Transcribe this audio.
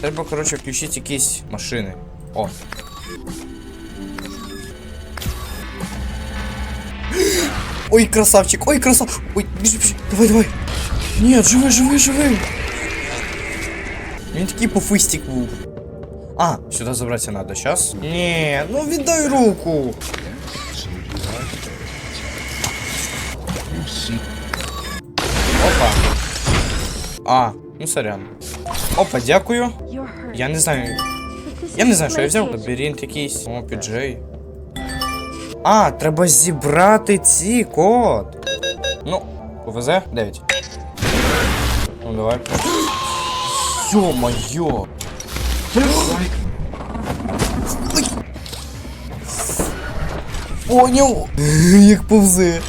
Треба, коротше, включити якісь машини. О. Ой, красавчик, ой, красав. Ой, біжи, біжи. Давай, давай. Ні, живи, живи, живи. Він такий пофистик був. А, сюди забратися надо, сейчас. Ні, ну віддай руку. Опа. А, ну сорян. Опа, дякую. Я не знаю. Я не знаю, що я взяв. Лабіринт якийсь. О, піджей. А, треба зібрати ці код. Ну, повезе. 9. Ну, давай. Ё-моё! Понял! Як повзе.